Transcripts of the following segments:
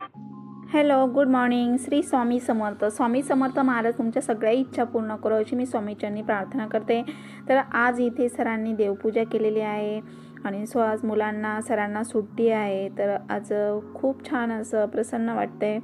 Hello good morning Shri Swami Samarth. Swami Samarth Maharaj तुमच्या सगळ्या इच्छा पूर्ण करो अशी मी स्वामीच्यांनी प्रार्थना करते. तर आज इथे सरांनी देवपूजा केलेली आहे आणि सो आज मुलांना सरांना सुट्टी आहे. तर आज खूप छान असं प्रसन्न वाटतंय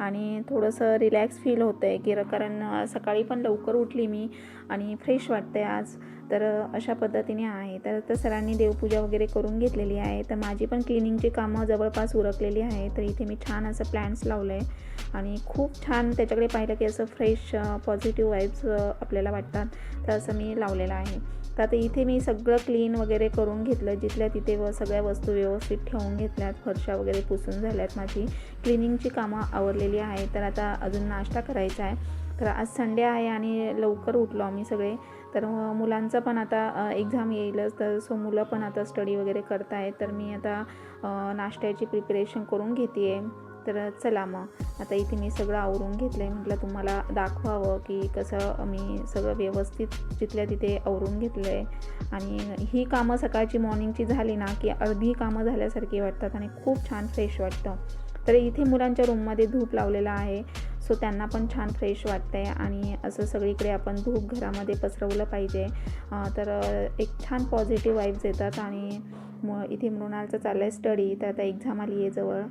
आणि थोडंसं रिलॅक्स फील होतं आहे की कारण सकाळी पण लवकर उठली मी. आणि फ्रेश वाटते आज. तर अशा पद्धतीने आहे. तर तर सरांनी देवपूजा वगैरे करून घेतलेली आहे. तर माझी पण क्लिनिंगची कामं जवळपास उरकलेली आहे तर इथे मी छान असं प्लॅन्स लावलं आहे आणि खूप छान त्याच्याकडे पाहिलं की असं फ्रेश पॉझिटिव्ह वाईब्स आपल्याला वाटतात. तर असं मी लावलेलं आहे. तर आता इथे मी सगळं क्लीन वगैरे करून घेतलं. जिथल्या तिथे व सगळ्या वस्तू व्यवस्थित ठेवून घेतल्यात. फरशा वगैरे पुसून झाल्यात माझी. क्लिनिंगची कामं आवरलेली आहे तर आता अजून नाश्ता करायचा आहे. तर आज संडे आहे आणि लवकर उठलो आम्ही सगळे. तर मुलांचं पण आता एक्झाम येईलच. तर सो मुलं पण आता स्टडी वगैरे करत आहेत तर मी आता नाश्त्याची प्रिपरेशन करून घेते आहे तर चला मग. आता इथे मी सगळं आवरून घेतलं आहे म्हटलं तुम्हाला दाखवावं की कसं मी सगळं व्यवस्थित जिथल्या तिथे आवरून घेतलं आहे आणि ही कामं सकाळची मॉर्निंगची झाली ना की अर्धी कामं झाल्यासारखी वाटतात आणि खूप छान फ्रेश वाटतं. तर इथे मुलांच्या रूममध्ये धूप लावलेला आहे. सो त्यांना पण छान फ्रेश वाटतं आहे आणि असं सगळीकडे आपण धूप घरामध्ये पसरवलं पाहिजे. तर एक छान पॉझिटिव्ह वाईब्स येतात आणि म इथे मृणालचं चाललं आहे स्टडी तर आता एक्झाम आली आहे जवळ.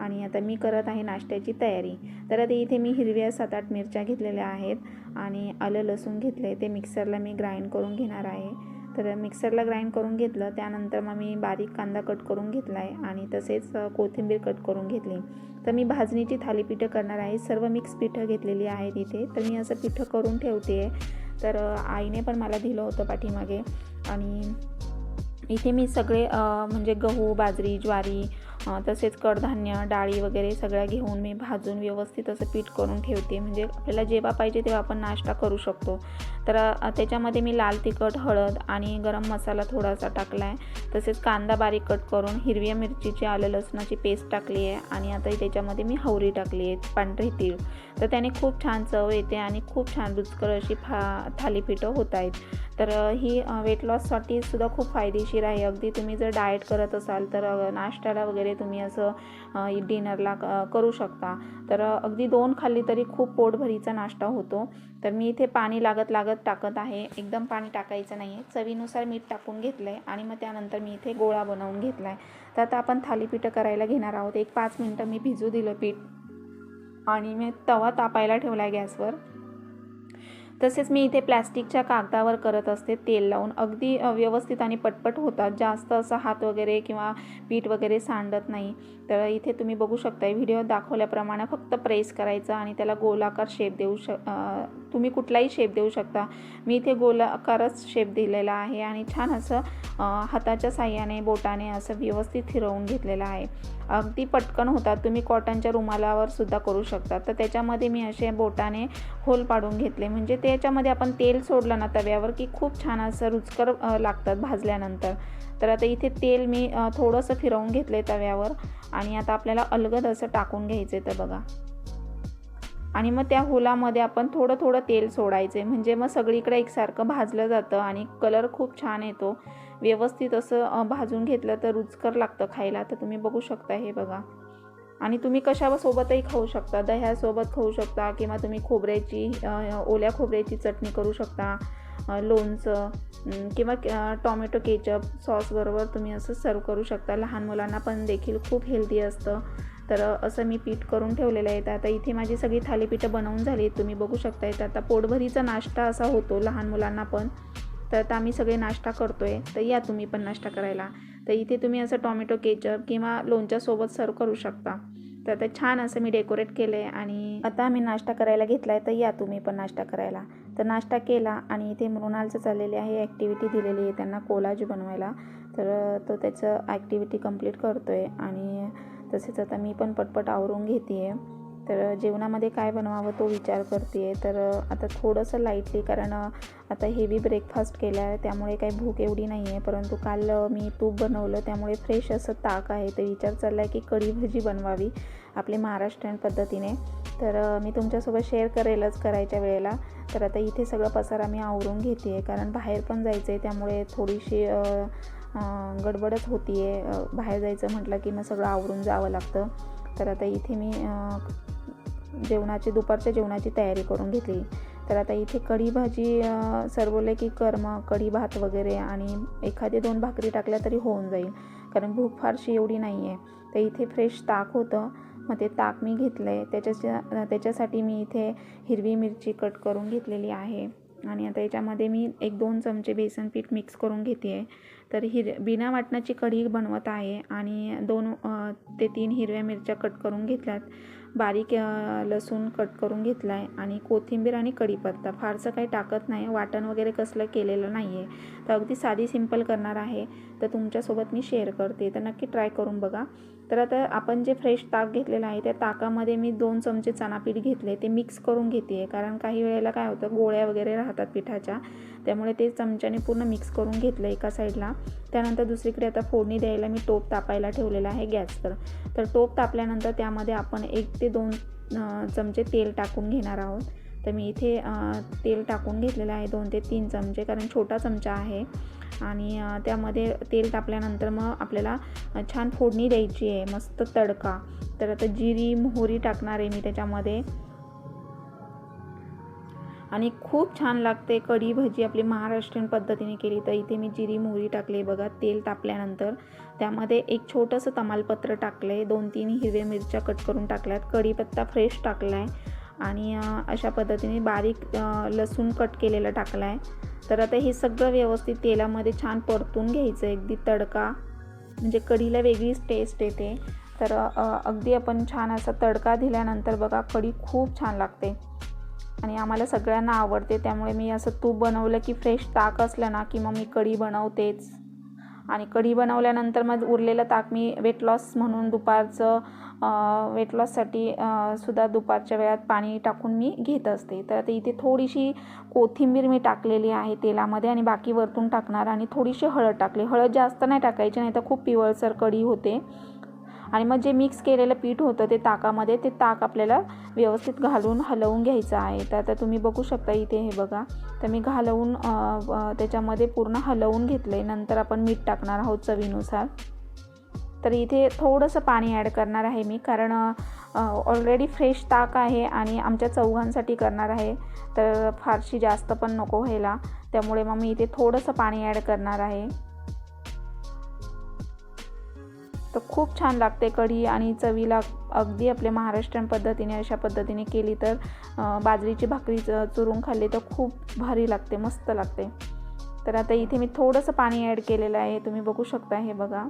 आणि आता मी करत आहे नाश्त्याची तयारी. तर आता इथे मी हिरव्या सात आठ मिरच्या घेतलेल्या आहेत आणि आलं लसूण घेतलं आहे ते मिक्सरला मी ग्राइंड करून घेणार आहे. तर मिक्सरला ग्राइंड करून घेतलं. त्यानंतर मग मी बारीक कांदा कट करून घेतला आहे आणि तसेच कोथिंबीर कट करून घेतली. तर मी भाजणीची थालीपीठं करणार आहे. सर्व मिक्स पिठं घेतलेली आहेत इथे. तर मी असं पिठं करून ठेवते. आहे तर आईने पण मला दिलं होतं पाठीमागे. आणि इथे मी सगळे म्हणजे गहू बाजरी ज्वारी तसेच कडधान्य डाळी वगैरे सगळ्या घेऊन मी भाजून व्यवस्थित असं पीठ करून ठेवते. म्हणजे आपल्याला जेव्हा पाहिजे तेव्हा आपण नाश्ता करू शकतो. तर त्याच्यामध्ये मी लाल तिखट हळद आणि गरम मसाला थोडासा टाकला आहे तसेच कांदा बारीक कट करून हिरव्या मिरचीची आलं लसणाची पेस्ट टाकली आहे आणि आता त्याच्यामध्ये मी हवरी टाकली आहे पांढरी तीळ. तर त्याने खूप छान चव येते आणि खूप छान रुचकर अशी फा थालीपीठं होत आहेत. तर ही वेट लॉससाठी सुद्धा खूप फायदेशीर आहे. अगदी तुम्ही जर डाएट करत असाल तर नाश्त्याला वगैरे तुम्ही असं डिनरला करू शकता. तर अगदी दोन खाल्ली तरी खूप पोटभरीचा नाश्ता होतो. तर मी इथे पाणी लागत लागत टाकत आहे. एकदम पाणी टाकायचं नाही आहे चवीनुसार मीठ टाकून घेतलं आहे आणि मग त्यानंतर मी इथे गोळा बनवून घेतला आहे तर आता आपण थालीपीठं करायला घेणार आहोत. एक पाच मिनटं मी भिजू दिलं पीठ आणि मी तवा तापायला ठेवला आहे गॅसवर. तसेच मी इथे प्लॅस्टिकच्या कागदावर करत असते तेल लावून. अगदी व्यवस्थित आणि पटपट होतात. जास्त असं हात वगैरे किंवा पीठ वगैरे सांडत नाही. तर इथे तुम्ही बघू शकता व्हिडिओ दाखवल्याप्रमाणे फक्त प्रेस करायचं आणि त्याला गोलाकार शेप देऊ शक तुम्ही कुठलाही शेप देऊ शकता. मी इथे गोलाकारच शेप दिलेला आहे आणि छान असं हाताच्या साह्याने बोटाने असं व्यवस्थित फिरवून घेतलेलं आहे. अगदी पटकन होतात. तुम्ही कॉटनच्या रुमालावर सुद्धा करू शकता. तर त्याच्यामध्ये मी असे बोटाने होल पाडून घेतले. म्हणजे त्याच्यामध्ये आपण तेल सोडलं ना तव्यावर की खूप छान असं रुचकर लागतात भाजल्यानंतर. तर आता इथे तेल मी थोडंसं फिरवून घेतलं आहे तव्यावर आणि आता आपल्याला अलगद असं टाकून घ्यायचं आहे तर बघा. आणि मग त्या होलामध्ये आपण थोडं थोडं तेल सोडायचं आहे म्हणजे मग सगळीकडे एकसारखं भाजलं जातं आणि कलर खूप छान येतो. व्यवस्थित असं भाजून घेतलं तर रुचकर लागतं खायला. तर तुम्ही बघू शकता हे बघा. आणि तुम्ही कशासोबतही खाऊ शकता. दह्यासोबत खाऊ शकता किंवा तुम्ही खोबऱ्याची ओल्या खोबऱ्याची चटणी करू शकता लोणचं किंवा टॉमॅटो केचप सॉसबरोबर तुम्ही असं सर्व करू शकता. लहान मुलांना पण देखील खूप हेल्दी असतं. तर असं मी पीठ करून ठेवलेलं आहे. तर आता इथे माझी सगळी थालीपीठं बनवून झाली तुम्ही बघू शकता तर आता पोटभरीचा नाश्ता असा होतो लहान मुलांना पण. तर आता आम्ही सगळे नाश्ता करतो आहे तर या तुम्ही पण नाश्ता करायला. तर इथे तुम्ही असं टॉमॅटो केचप किंवा लोणच्यासोबत सर्व करू शकता. तर ते छान असं मी डेकोरेट केलं आहे आणि आता आम्ही नाश्ता करायला घेतला आहे तर या तुम्ही पण नाश्ता करायला. तर नाश्ता केला आणि इथे मृणालचं चाललेली आहे ॲक्टिव्हिटी दिलेली आहे त्यांना कोलाज बनवायला. तर तो त्याचं ॲक्टिव्हिटी कंप्लीट करतो आहे आणि तसेच आता मी पण पटपट आवरून घेते आहे तर जेवणामध्ये काय बनवावं तो विचार करते आहे तर आता थोडंसं लाईटली कारण आता हेवी ब्रेकफास्ट केला आहे त्यामुळे काही भूक एवढी नाही आहे परंतु काल मी तूप बनवलं त्यामुळे फ्रेश असं ताक आहे. तर विचार चालला आहे की कढी भजी बनवावी आपली महाराष्ट्रीयन पद्धतीने. तर मी तुमच्यासोबत शेअर करेलच करायच्या वेळेला. तर आता इथे सगळं पसारा मी आवरून घेते आहे कारण बाहेर पण जायचं आहे त्यामुळे थोडीशी गडबडच होती आहे बाहेर जायचं म्हटलं की मग सगळं आवरून जावं लागतं. तर आता इथे मी जेवणाची दुपारच्या जेवणाची तयारी करून घेतली. तर आता इथे कढी भाजी अ, की कर्म कढी भात वगैरे आणि एखादी दोन भाकरी टाकल्या तरी होऊन जाईल. कारण भूक फारशी एवढी नाही आहे तर इथे फ्रेश ताक होतं. मग ते ताक मी घेतलं आहे त्याच्या त्याच्यासाठी मी इथे हिरवी मिरची कट करून घेतलेली आहे. आणि आता याच्यामध्ये मी एक दोन चमचे बेसन पीठ मिक्स करून घेते आहे तर हिर बिना वाटणाची कढी बनवत आहे आणि दोन ते तीन हिरव्या मिरच्या कट करून घेतल्यात. बारीक लसूण कट करून घेतला आहे आणि कोथिंबीर आणि कढीपत्ता. फारसं काही टाकत नाही. वाटण वगैरे कसलं केलेलं नाही आहे तर अगदी साधी सिंपल करणार आहे. तर तुमच्यासोबत मी शेअर करते. तर नक्की ट्राय करून बघा. तर आता आपण जे फ्रेश ताक घेतलेलं आहे त्या ताकामध्ये मी दोन चमचे चणापीठ घेतले. ते मिक्स करून घेते आहे कारण काही वेळेला काय होतं गोळ्या वगैरे राहतात पिठाच्या. त्यामुळे ते चमच्याने पूर्ण मिक्स करून घेतलं एका साईडला. त्यानंतर दुसरीकडे आता फोडणी द्यायला मी टोप तापायला ठेवलेला आहे गॅसवर. तर टोप तापल्यानंतर त्यामध्ये आपण एक ते दोन चमचे तेल टाकून घेणार आहोत. तर मी इथे तेल टाकून घेतलेलं आहे दोन ते तीन चमचे कारण छोटा चमचा आहे. आणि त्यामध्ये तेल टाकल्यानंतर मग आपल्याला छान फोडणी द्यायची आहे मस्त तडका. तर आता जिरी मोहरी टाकणार आहे मी त्याच्यामध्ये. आणि खूप छान लागते. कढी भजी आपली महाराष्ट्रीयन पद्धतीने केली तर इथे मी जिरी मोहरी टाकली बघा. तेल तापल्यानंतर त्यामध्ये एक छोटंसं तमालपत्र टाकलं आहे दोन तीन हिरव्या मिरच्या कट करून टाकल्यात. कढीपत्ता फ्रेश टाकला आहे आणि अशा पद्धतीने बारीक लसूण कट केलेला टाकला आहे तर आता हे सगळं व्यवस्थित तेलामध्ये छान परतून घ्यायचं आहे. अगदी तडका म्हणजे कढीला वेगळीच टेस्ट येते. तर अगदी आपण छान असा तडका दिल्यानंतर बघा कढी खूप छान लागते. आणि आम्हाला सगळ्यांना आवडते त्यामुळे मी असं तूप बनवलं की फ्रेश ताक असलं ना की मग मी कढी बनवतेच. आणि कढी बनवल्यानंतर मग उरलेलं ताक मी वेट लॉस म्हणून दुपारचं वेट लॉससाठी सुद्धा दुपारच्या वेळात पाणी टाकून मी घेत असते. तर आता इथे थोडीशी कोथिंबीर मी टाकलेली आहे तेलामध्ये आणि बाकी वरतून टाकणार आणि थोडीशी हळद टाकली. हळद जास्त नाही टाकायची नाही तर खूप पिवळसर कढी होते. आणि मग जे मिक्स केलेलं पीठ होतं ते ताकामध्ये ते ताक आपल्याला व्यवस्थित घालून हलवून घ्यायचं आहे. तर आता तुम्ही बघू शकता इथे हे बघा. तर मी घालवून त्याच्यामध्ये पूर्ण हलवून घेतलं आहे नंतर आपण मीठ टाकणार आहोत चवीनुसार. तर इथे थोडंसं पाणी ॲड करणार आहे मी कारण ऑलरेडी फ्रेश ताक आहे आणि आमच्या चौघांसाठी करणार आहे. तर फारशी जास्त पण नको व्हायला. त्यामुळे मग मी इथे थोडंसं पाणी ॲड करणार आहे. तर खूप छान लागते कढी आणि चवीला अगदी आपल्या महाराष्ट्रीयन पद्धतीने अशा पद्धतीने केली तर बाजरीची भाकरी च- चुरून खाल्ली तर खूप भारी लागते मस्त लागते. तर आता इथे मी थोडंसं पाणी ॲड केलेलं आहे तुम्ही बघू शकता हे बघा.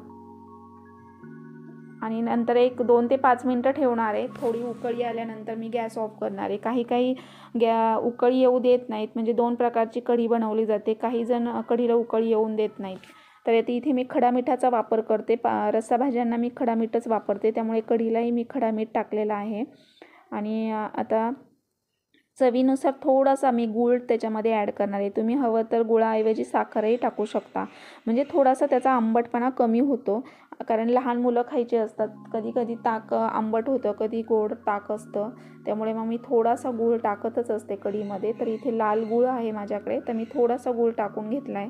आणि नंतर एक दोन ते पाच मिनटं ठेवणार आहे थोडी उकळी आल्यानंतर मी गॅस ऑफ करणार आहे. काही काही गॅ उकळी येऊ देत नाहीत म्हणजे दोन प्रकारची कढी बनवली जाते काही जण कढीला उकळी येऊन देत नाहीत. तर आता इथे मी खडा मिठाचा वापर करते. पा रस्सा भाज्यांना मी खडा मीठच वापरते. त्यामुळे कढीलाही मी खडा मीठ टाकलेला आहे. आणि आता चवीनुसार थोडासा मी गूळ त्याच्यामध्ये ॲड करणार आहे. तुम्ही हवं तर गुळाऐवजी साखरही टाकू शकता. म्हणजे थोडासा त्याचा आंबटपणा कमी होतो. कारण लहान मुलं खायचे असतात. कधी कधी ताक आंबट होतं. कधी गोड ताक असतं. त्यामुळे मग मी थोडासा गूळ टाकतच असते कढीमध्ये. तर इथे लाल गूळ आहे माझ्याकडे. तर मी थोडासा गूळ टाकून घेतला आहे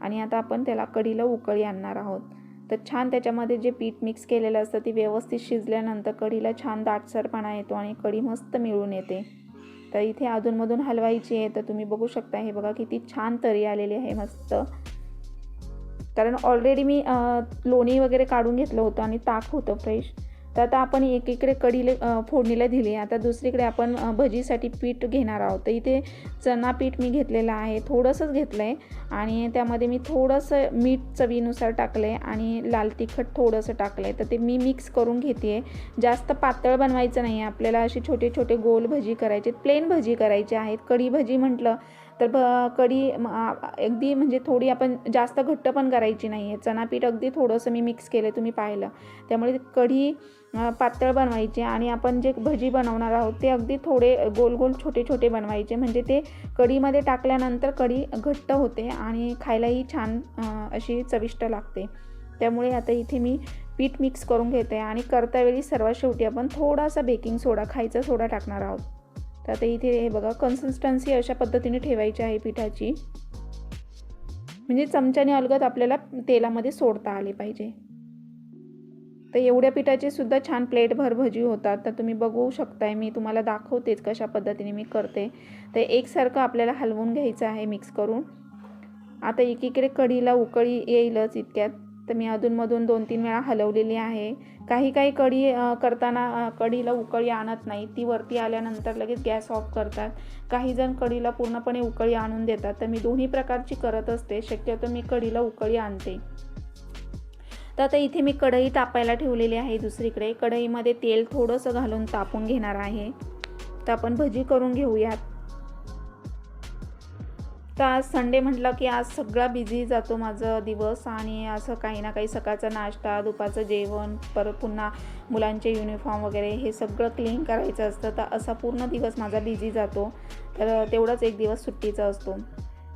आणि आता आपण त्याला कढीला उकळी आणणार आहोत. तर छान त्याच्यामध्ये जे पीठ मिक्स केलेलं असतं ते व्यवस्थित शिजल्यानंतर कढीला छान दाटसरपणा येतो आणि कढी मस्त मिळून येते. तर इथे अधूनमधून हलवायची आहे तर तुम्ही बघू शकता हे बघा किती छान तरी आलेली आहे मस्त. कारण ऑलरेडी मी लोणी वगैरे काढून घेतलं होतं आणि ताक होतं फ्रेश तर आता आपण एकीकडे कढीला फोडणीला दिली आता दुसरीकडे आपण भजीसाठी पीठ घेणार आहोत. तर इथे चणा पीठ मी घेतलेलं आहे. थोडंसंच घेतलं आहे आणि त्यामध्ये मी थोडंसं मीठ चवीनुसार टाकलं आहे आणि लाल तिखट थोडंसं टाकलं आहे तर ते मी मिक्स करून घेते आहे जास्त पातळ बनवायचं नाही आहे आपल्याला असे छोटे छोटे गोल भजी करायचे प्लेन भजी करायचे आहेत. कढी भजी म्हटलं तर भ कढी अगदी म्हणजे थोडी आपण जास्त घट्ट पण करायची नाही आहे चणापीठ अगदी थोडंसं मी मिक्स केलं तुम्ही पाहिलं. त्यामुळे कढी पातळ बनवायची आणि आपण जे भजी बनवणार आहोत ते अगदी थोडे गोल गोल छोटे छोटे बनवायचे. म्हणजे ते कढीमध्ये टाकल्यानंतर कढी घट्ट होते आणि खायलाही छान अशी चविष्ट लागते. त्यामुळे आता इथे मी पीठ मिक्स करून घेते आणि करतावेळी सर्वात शेवटी आपण थोडासा बेकिंग सोडा खायचा सोडा टाकणार आहोत. तर आता इथे हे बघा कन्सिस्टन्सी अशा पद्धतीने ठेवायची आहे पिठाची. म्हणजे चमच्याने अलगद आपल्याला तेलामध्ये सोडता आले पाहिजे. तर एवढ्या पिठाची सुद्धा छान प्लेटभर भजी होतात. तर तुम्ही बघू शकताय मी तुम्हाला दाखवतेच कशा पद्धतीने मी करते. तर एकसारखं आपल्याला हलवून घ्यायचं आहे मिक्स करून. आता एकीकडे कढीला उकळी येईलच इतक्यात. तर मी अधूनमधून दोन तीन वेळा हलवलेली आहे. काही काही कढी करताना कढीला उकळी आणत नाही. ती वरती आल्यानंतर लगेच गॅस ऑफ करतात. काही जण कढीला पूर्णपणे उकळी आणून देतात. तर मी दोन्ही प्रकारची करत असते. शक्यतो मी कढीला उकळी आणते. तर आता इथे मी कढई तापायला ठेवलेली आहे दुसरीकडे. कढईमध्ये तेल थोडंसं घालून तापून घेणार आहे. तर आपण भजी करून घेऊयात. तर आज संडे म्हटलं की आज सगळा बिझी जातो माझं दिवस आणि असं काही ना काही सकाळचा नाश्ता दुपारचं जेवण परत पुन्हा मुलांचे युनिफॉर्म वगैरे हे सगळं क्लीन करायचं असतं. तर असा पूर्ण दिवस माझा बिझी जातो. तर तेवढाच एक दिवस सुट्टीचा असतो.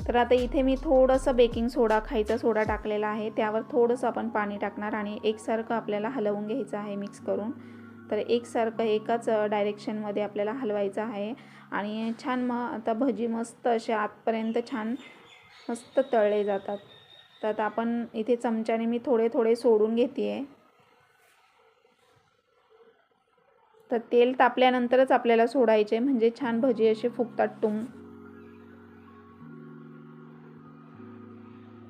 तर आता इथे मी थोडंसं बेकिंग सोडा खायचा सोडा टाकलेला आहे. त्यावर थोडंसं आपण पाणी टाकणार आणि एकसारखं आपल्याला हलवून घ्यायचं आहे मिक्स करून. तर एकसारखं एकाच डायरेक्शनमध्ये आपल्याला हलवायचं आहे. आणि छान मग आता भजी मस्त असे आतपर्यंत छान मस्त तळले जातात. तर आता आपण इथे चमच्याने मी थोडे थोडे सोडून घेते आहे तर तेल तापल्यानंतरच आपल्याला सोडायचे म्हणजे छान भजी असे फुगतात टुम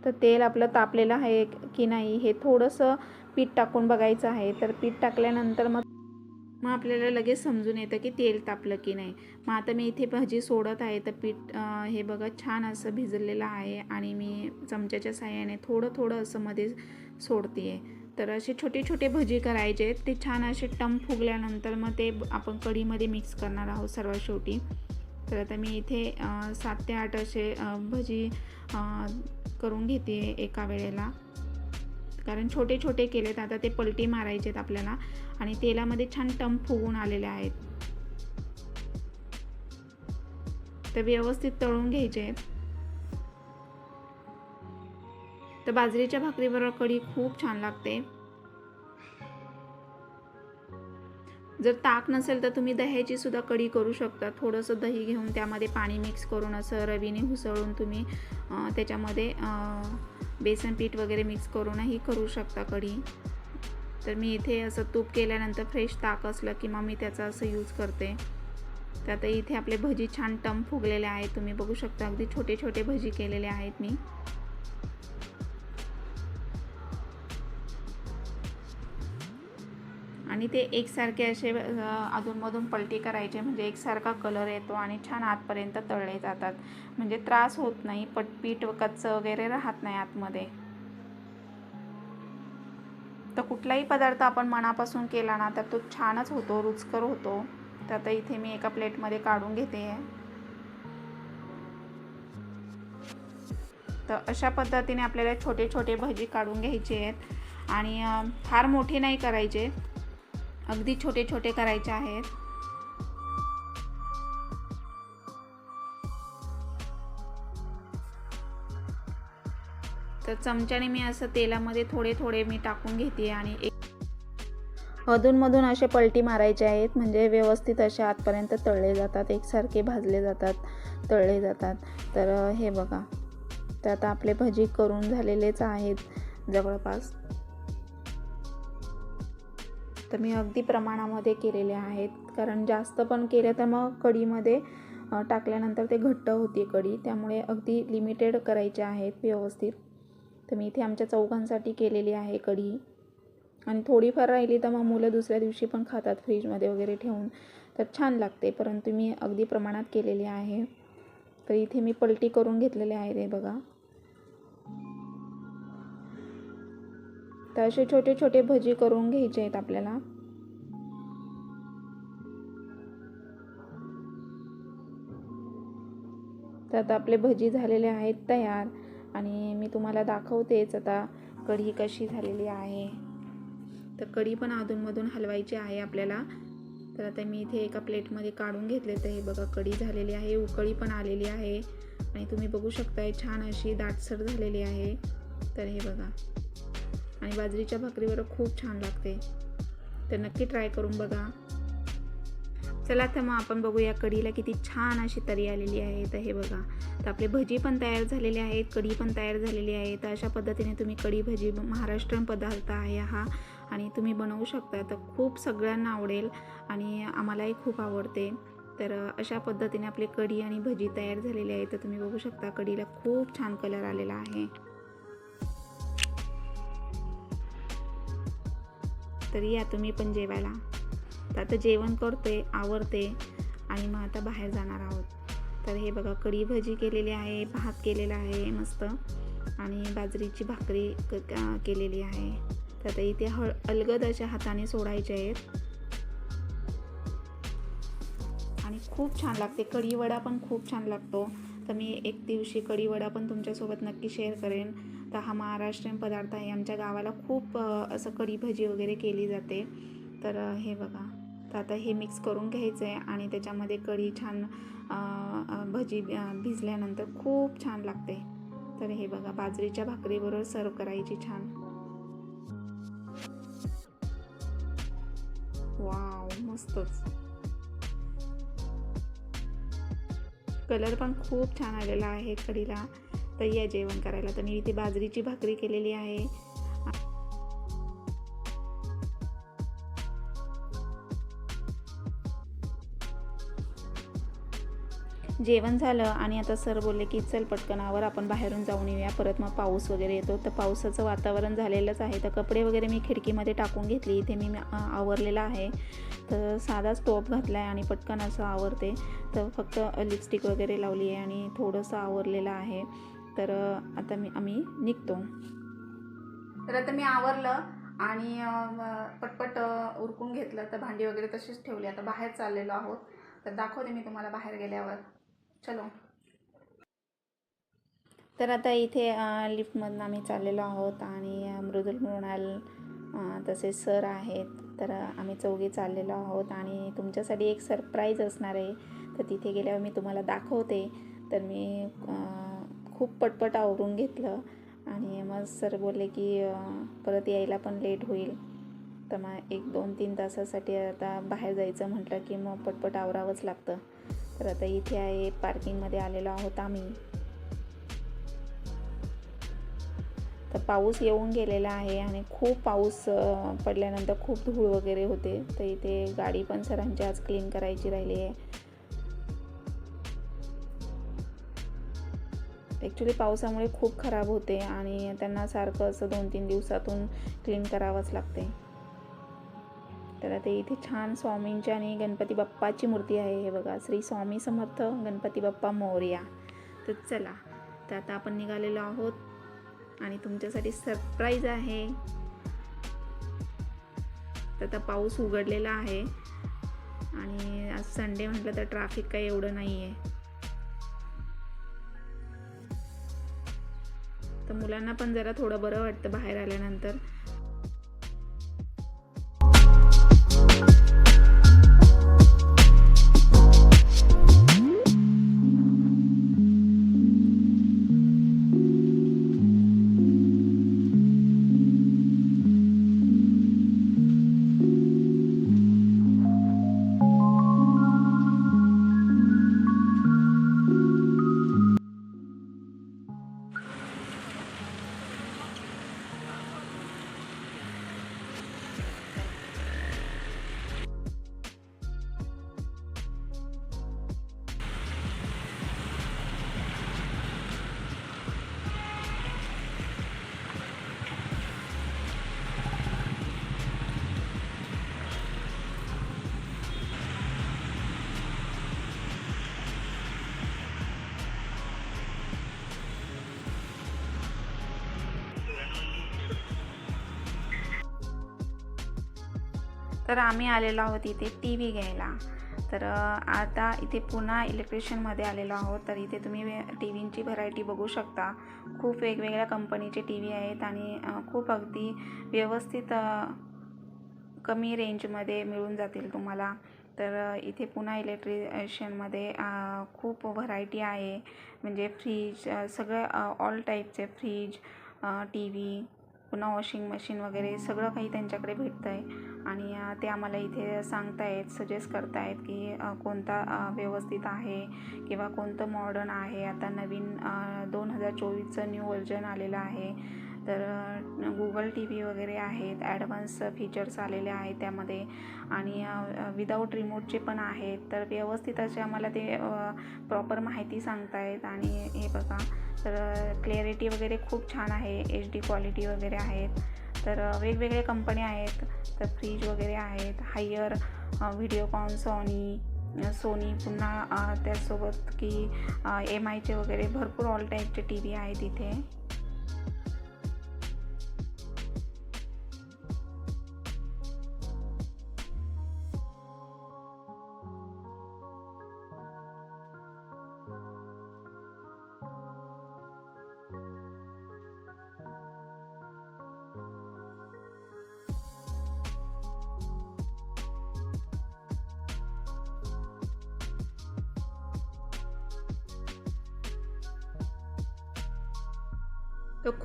तर तेल आपलं तापलेलं आहे की नाही हे थोडंसं पीठ टाकून बघायचं आहे. तर पीठ टाकल्यानंतर मग मग आपल्याला लगेच समजून येतं की तेल तापलं की नाही. मग आता मी इथे भजी सोडत आहे तर पीठ हे बघा छान असं भिजलेलं आहे आणि मी चमच्याच्या साह्याने थोडं थोडं असं मध्ये सोडते आहे तर असे छोटे छोटे भजी करायचे. ते छान असे टम फुगल्यानंतर मग ते आपण कढीमध्ये मिक्स करणार आहोत सर्वात शेवटी. तर आता मी इथे सात ते आठ असे भजी करून घेते एका वेळेला. कारण छोटे छोटे केलेत आता ते पलटी मारायचे आहेत आपल्याला आणि तेलामध्ये छान टम फुगून आलेले आहेत. तर व्यवस्थित तळून घ्यायचे आहेत. तर बाजरीच्या भाकरीबरोबर कढी खूप छान लागते. जर ताक नसेल तर तुम्ही दह्याची सुद्धा कढी करू शकता. थोडंसं दही घेऊन त्यामध्ये पाणी मिक्स करून असं रवीने हुसळून तुम्ही त्याच्यामध्ये बेसन पीठ वगैरे मिक्स करूनही करू शकता कढी. तर मी इथे असं तूप केल्यानंतर फ्रेश ताक असलं की मग मी त्याचा असं यूज करते. तर आता इथे आपले भजी छान टम फुगलेले आहेत. तुम्ही बघू शकता अगदी छोटे छोटे भजी केलेले आहेत मी. आणि ते एकसारखे असे अधूनमधून पलटी करायचे. म्हणजे एकसारखा कलर येतो आणि छान आतपर्यंत तळले जातात. म्हणजे त्रास होत नाही. पट पीठ कच्चं वगैरे राहत नाही आतमध्ये. तर कुठलाही पदार्थ आपण मनापासून केला ना तर तो छानच होतो रुचकर होतो. तर आता इथे मी एका प्लेटमध्ये काढून घेते. आहे तर अशा पद्धतीने आपल्याला छोटे छोटे भजी काढून घ्यायचे आहेत. आणि फार मोठे नाही करायचे. अगदी छोटे छोटे करायचे आहेत. तर चमच्याने मी असं तेलामध्ये थोडे थोडे मी टाकून घेते आणि एक अधूनमधून असे पलटी मारायचे आहेत म्हणजे व्यवस्थित असे आतपर्यंत तळले जातात एकसारखे भाजले जातात तळले जातात. तर हे बघा. तर आता आपले भजी करून झालेलेच आहेत जवळपास. तर मी अगदी प्रमाणामध्ये केलेले आहेत. कारण जास्त पण केले तर मग कढीमध्ये टाकल्यानंतर ते घट्ट होते कढी त्यामुळे अगदी लिमिटेड करायचे आहेत व्यवस्थित. तर मी इथे आमच्या चौघांसाठी केलेली आहे कढी आणि थोडीफार राहिली तर मग मुलं दुसऱ्या दिवशी पण खातात फ्रीजमध्ये वगैरे ठेवून. तर छान लागते. परंतु मी अगदी प्रमाणात केलेली आहे. तर इथे मी पलटी करून घेतलेले आहे ते बघा. तर असे छोटे छोटे भजी करून घ्यायचे आहेत आपल्याला. तर आता आपले भजी झालेले आहेत तयार आणि मी तुम्हाला दाखवतेच आता कढी कशी झालेली आहे. तर कढी पण अधूनमधून हलवायची आहे आपल्याला. तर आता मी इथे एका प्लेटमध्ये काढून घेतले तर हे बघा कढी झालेली आहे उकळी पण आलेली आहे. आणि तुम्ही बघू शकताय छान अशी दाटसर झालेली आहे. तर हे बघा. आणि बाजरीच्या भाकरीवर खूप छान लागते. तर नक्की ट्राय करून बघा. चला तर मग आपण बघूया कढीला किती छान अशी तरी आलेली आहे. तर हे बघा. तर आपले भजी पण तयार झालेले आहेत कढी पण तयार झालेली आहे. तर अशा पद्धतीने तुम्ही कढी भजी महाराष्ट्रीयन पदार्थ आहे हा. आणि तुम्ही बनवू शकता. तर खूप सगळ्यांना आवडेल आणि आम्हालाही खूप आवडते. तर अशा पद्धतीने आपली कढी आणि भजी तयार झालेली आहे तर तुम्ही बघू शकता कढीला खूप छान कलर आलेला आहे. तर या तुम्ही पण जेवायला. तर आता जेवण करतोय आवडते आणि मग आता बाहेर जाणार आहोत. तर हे बघा कढी भजी केलेली आहे भात केलेला आहे मस्त. आणि बाजरीची भाकरी क केलेली आहे. तर आता इथे हळ अलगद अशा हाताने सोडायचे आहेत. आणि खूप छान लागते. कढी वडा पण खूप छान लागतो. तर मी एक दिवशी कढी वडा पण तुमच्यासोबत नक्की शेअर करेन. तर हा महाराष्ट्रीयन पदार्थ आहे. आमच्या गावाला खूप असं कढी भजी वगैरे केली जाते. तर हे बघा. तर आता हे मिक्स करून घ्यायचं आहे आणि त्याच्यामध्ये कढी छान भजी भिजल्यानंतर खूप छान लागते. तर हे बघा बाजरीच्या भाकरीबरोबर सर्व करायची छान. वाव मस्तच. कलर पण खूप छान आलेला आहे कढीला. तर या जेवण करायला. तर मी इथे बाजरीची भाकरी केलेली आहे. जेवण झालं आणि आता सर बोलले की चल पटकनावर आपण बाहेरून जाऊन येऊया. परत मग पाऊस वगैरे येतो. तर पावसाचं वातावरण झालेलंच आहे. तर कपडे वगैरे मी खिडकीमध्ये टाकून घेतली. इथे मी आवरलेला आवरलेलं आहे. तर साधाच टॉप घातला आहे आणि पटकन असं आवरते. तर फक्त लिपस्टिक वगैरे लावली आहे आणि थोडंसं आवरलेलं आहे. तर आता मी आम्ही निघतो. तर आता मी आवरलं आणि पटपट उरकून घेतलं. तर भांडी वगैरे तशीच ठेवली. आता बाहेर चाललेलो आहोत. तर दाखवते मी तुम्हाला बाहेर गेल्यावर. चलो. तर आता इथे लिफ्टमधून आम्ही चाललेलो आहोत आणि मृदुल मृणाल अ, तसेच सर आहेत. तर आम्ही चौघी चाललेलो आहोत आणि तुमच्यासाठी एक सरप्राईज असणार आहे. तर तिथे गेल्यावर मी तुम्हाला दाखवते. तर मी खूप पटपट आवरून घेतलं. आणि मग सर बोलले की परत यायला पण लेट होईल. तर मग एक दोन तीन तासासाठी आता बाहेर जायचं म्हटलं की मग पटपट आवरावंच लागतं. तर आता इथे आहे पार्किंगमध्ये आलेलो आहोत आम्ही. तर पाऊस येऊन गेलेला आहे आणि खूप पाऊस पडल्यानंतर खूप धूळ वगैरे होते. तर इथे गाडी पण सरांची आज क्लीन करायची राहिली आहे. ॲक्च्युली पावसामुळे खूप खराब होते आणि त्यांना सारखं असं दोन तीन दिवसातून क्लीन करावंच लागते. तर आता इथे छान स्वामींची आणि गणपती बाप्पाची मूर्ती आहे हे बघा. श्री स्वामी समर्थ गणपती बाप्पा मौर्या. तर चला तर आता आपण निघालेलो आहोत आणि तुमच्यासाठी सरप्राईज आहे. तर आता पाऊस उघडलेला आहे आणि आज संडे म्हटलं तर ट्रॅफिक काही एवढं नाही आहे तर मुलांना पण जरा थोडं बरं वाटतं बाहेर आल्यानंतर. तर आम्ही आलेलो आहोत इथे टी व्ही घ्यायला. तर आता इथे पुन्हा इलेक्ट्रिशियनमध्ये आलेलो आहोत. तर इथे तुम्ही टी व्हींची व्हरायटी बघू शकता. खूप वेगवेगळ्या कंपनीचे टी व्ही आहेत आणि खूप अगदी व्यवस्थित कमी रेंजमध्ये मिळून जातील तुम्हाला. तर इथे पुन्हा इलेक्ट्रिशियनमध्ये खूप व्हरायटी आहे. म्हणजे फ्रीज सगळं ऑल टाईपचे फ्रीज टी व्ही पुन्हा वॉशिंग मशीन वगैरे सगळं काही त्यांच्याकडे भेटतं आहे आणि ते आम्हाला इथे सांगतायत सजेस्ट करतायत की कोणता व्यवस्थित आहे किंवा कोणतं मॉडर्न आहे. आता नवीन दोन हजार चोवीसचं न्यू व्हर्जन आलेलं आहे. तर गुगल टी व्ही वगैरे आहेत ॲडव्हान्स फीचर्स आलेले आहेत त्यामध्ये. आणि विदाऊट रिमोटचे पण आहेत. तर व्यवस्थित असे आम्हाला ते प्रॉपर माहिती सांगतायत. आणि हे बघा तर क्लिअरिटी वगैरे खूप छान आहे एच डी क्वालिटी वगैरे आहेत. तर वेगवेगळे कंपनी आहेत. तर फ्रीज वगैरे आहेत हायर व्हिडिओकॉन सॉनी सोनी पुन्हा त्यासोबत त्याचसोबत की एम आयचे वगैरे भरपूर ऑल टाईपचे टी व्ही आहेत इथे.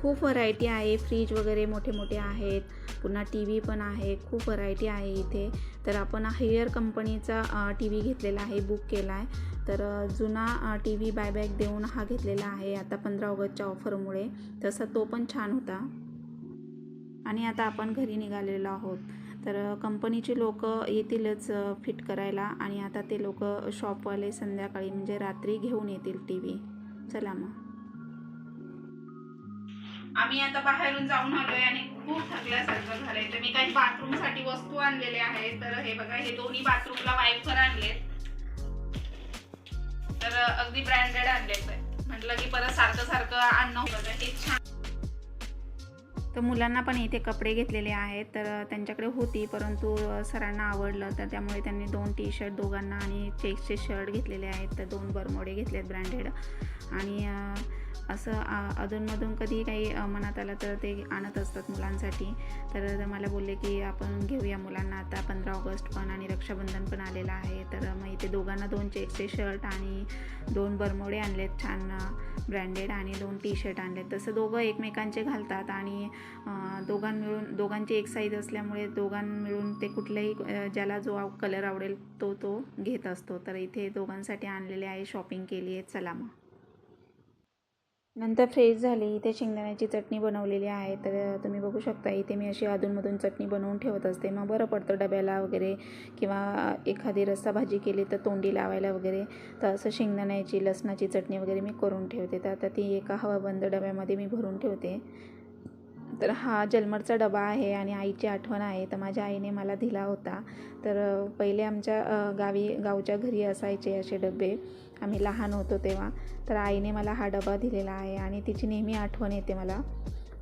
खूप व्हरायटी आहे. फ्रीज वगैरे मोठे मोठे आहेत. पुन्हा टी व्ही पण आहे. खूप व्हरायटी आहे इथे. तर आपण हायर कंपनीचा टी व्ही घेतलेला आहे. बुक केला आहे तर जुना टी व्ही बायबॅक देऊन हा घेतलेला आहे. आता पंधरा ऑगस्टच्या ऑफरमुळे तसा तो पण छान होता. आणि आता आपण घरी निघालेलो आहोत. तर कंपनीचे लोक येतीलच फिट करायला. आणि आता ते लोक शॉपवाले संध्याकाळी म्हणजे रात्री घेऊन येतील टी व्ही चला मग. आम्ही आता बाहेरून जाऊन आलोय आणि खूप थकल्यासारखं झालंय. तर मी काही बाथरूमसाठी वस्तू आणलेल्या आहेत. तर हे बघा हे दोन्ही बाथरूमला वायफर आणलेत. तर अगदी ब्रँडेड आणलेत. म्हटलं की परत सारखं सारखं आणणं बघा हे छान तर मुलांना पण इथे कपडे घेतलेले आहेत तर त्यांच्याकडे होती परंतु सरांना आवडलं तर त्यामुळे त्यांनी दोन टी शर्ट दोघांना आणि चेक्सचे शर्ट घेतलेले आहेत तर दोन बरमोडे घेतले आहेत ब्रँडेड आणि असं अधूनमधून कधी काही मनात आलं तर ते आणत असतात मुलांसाठी. तर मला बोलले की आपण घेऊया मुलांना आता पंधरा ऑगस्ट पण आणि रक्षाबंधन पण आलेलं आहे तर मग इथे दोघांना दोन चेक्सचे शर्ट आणि दोन बरमोडे आणलेत छान ब्रँडेड आणि दोन टी शर्ट आणलेत. तसं दोघं एकमेकांचे घालतात आणि दोघां मिळून दोघांची एक साईज असल्यामुळे दोघां मिळून ते कुठल्याही ज्याला जो आव कलर आवडेल तो तो घेत असतो. तर इथे दोघांसाठी आणलेले आहे शॉपिंग केली आहे. चला मग. नंतर फ्रेश झाली. इथे शेंगदाण्याची चटणी बनवलेली आहे. तर तुम्ही बघू शकता इथे मी अशी अधूनमधून चटणी बनवून ठेवत असते. मग बरं पडतं डब्याला वगैरे किंवा एखादी रस्सा भाजी केली तर तोंडी लावायला वगैरे. तर असं शेंगदाण्याची लसणाची चटणी वगैरे मी करून ठेवते. तर आता ती एका हवाबंद डब्यामध्ये मी भरून ठेवते. तर हा जलमरचा डबा आहे आणि आईची आठवण आहे. तर माझ्या आईने मला दिला होता. तर पहिले आमच्या गावी गावच्या घरी असायचे असे डबे. आम्ही लहान होतो तेव्हा. तर आईने मला हा डबा दिलेला आहे आणि तिची नेहमी आठवण येते मला.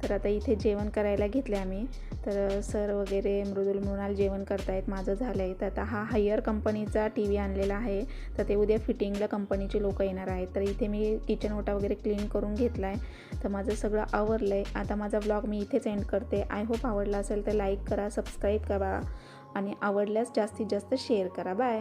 तर आता इथे जेवण करायला घेतले आम्ही. तर सर वगैरे मृदुल मृणाल जेवण करतायत माझं झालं आहे तर आता हा हायर कंपनीचा टी व्ही आणलेला आहे. तर ते उद्या फिटिंगला कंपनीचे लोक येणार आहेत. तर इथे मी किचन ओटा वगैरे क्लीन करून घेतला आहे तर माझं सगळं आवरलं आहे आता माझा ब्लॉग मी इथेच एंड करते. आय होप आवडला असेल तर लाईक करा सबस्क्राईब करा आणि आवडल्यास जास्तीत जास्त शेअर करा. बाय!